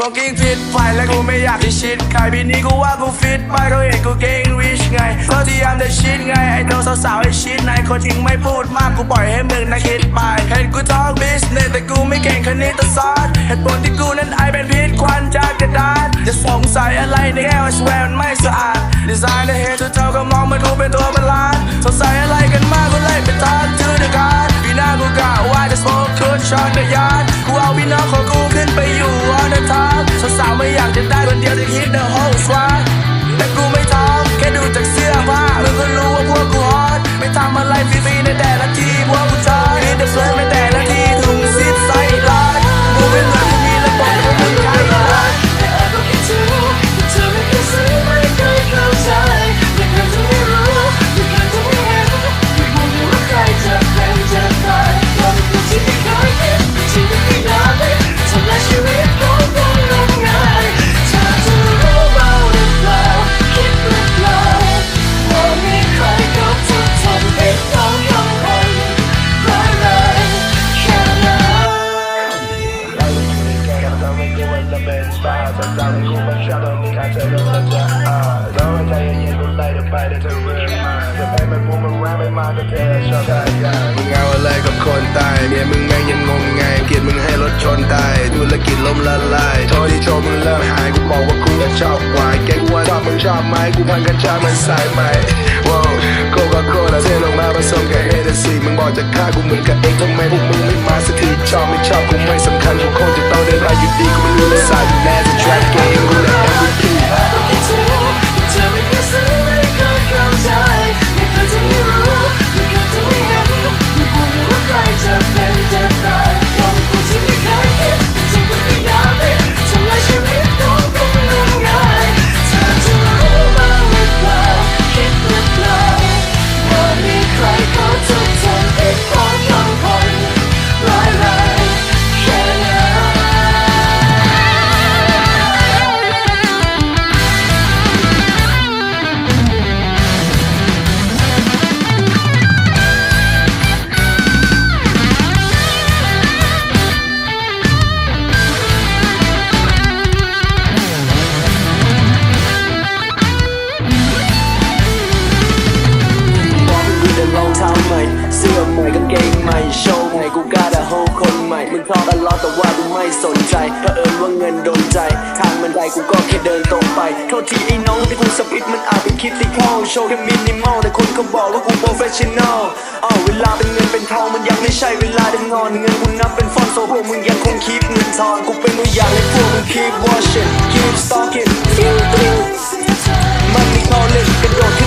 smoking fit ไฟและกูไม่อยากที่ชิดใครปีนี้กูว่ากูฟิตไปก็เห็นกูเก่งวิชไงเพราะที่ยามจะชิดไง ไอ้โดนสาวๆไอ้ชิดไหนคนทิ้งไม่พูดมากกูปล่อยให้มึงนะคิดไปเห็นกูทอล์กบิสเนสแต่กูไม่เก่งคณิตศาสตร์เหตุผลที่กูนั้นไอเป็นพิษควันจากกระดาษจะสงสัยอะไรในแก้วไอ้สวมันไม่สะอาดดีไซน์ในเฮทุกเท่าก็มองมันกูเป็นตัวประหลาดสงสัยอะไรกันมากกูเลยไปทักชื่อเดอะการ์ดปีหน้ากูกะว่าจะ smoke คืนช็อตเดอะยาร์ สาวไม่อยากจะได้คนเดียวที่ฮิตเดอะโฮสวาแต่กูไม่ท้องแค่ดูจากเสื้อผ้ามึงก็รู้ว่าพวกกูฮอตไม่ทำอะไรฟรีๆในแต่ละทีพวกกูชอบฮิตเดอะเฟิร์สในแต่ละ เธอชอบได้ยากมึงเอาอะไรกับคนตายเมียมึงแม่งยังงงไงเกียดมึงให้รถชนตายธุรกิจล้มละลายโทษที่โชว์มึงเริ่มหายกูบอกว่ากูก็ชอบวายแกกูว่าชอบมึงชอบไหมกูพันกันชามันสายไหมว้าวโคคาโคลาเทลงมาผสมกับเฮเดซีมึงบอกจะฆ่ากูเหมือนกับเองทำไมพวกมึงไม่มาสักทีชอบไม่ชอบกูไม่สำคัญกูคงจะต้องได้รับอยู่ดีกูไม่รู้เลยสายแน่จะ track game กูเลย ใจเผอิญว่าเงินโดนใจ ทางมันใดกูก็แค่เดินตรงไป โทษทีไอ้น้องที่กูสปิดมันอาจเป็นคิดติคอลโชว์แค่มินิมอลแต่คนเขาบอกว่ากูโปรเฟชชั่นอลอ้าวเวลาเป็นเงินเป็นทองมันยังไม่ใช่เวลาดังงอนเงินกูนับเป็นฟอนโซพวกมึงยังคงคิดเงินทอนกูเป็นตัวอย่างให้พวกมึง keep watching keep stalking feel things money calling กระโดด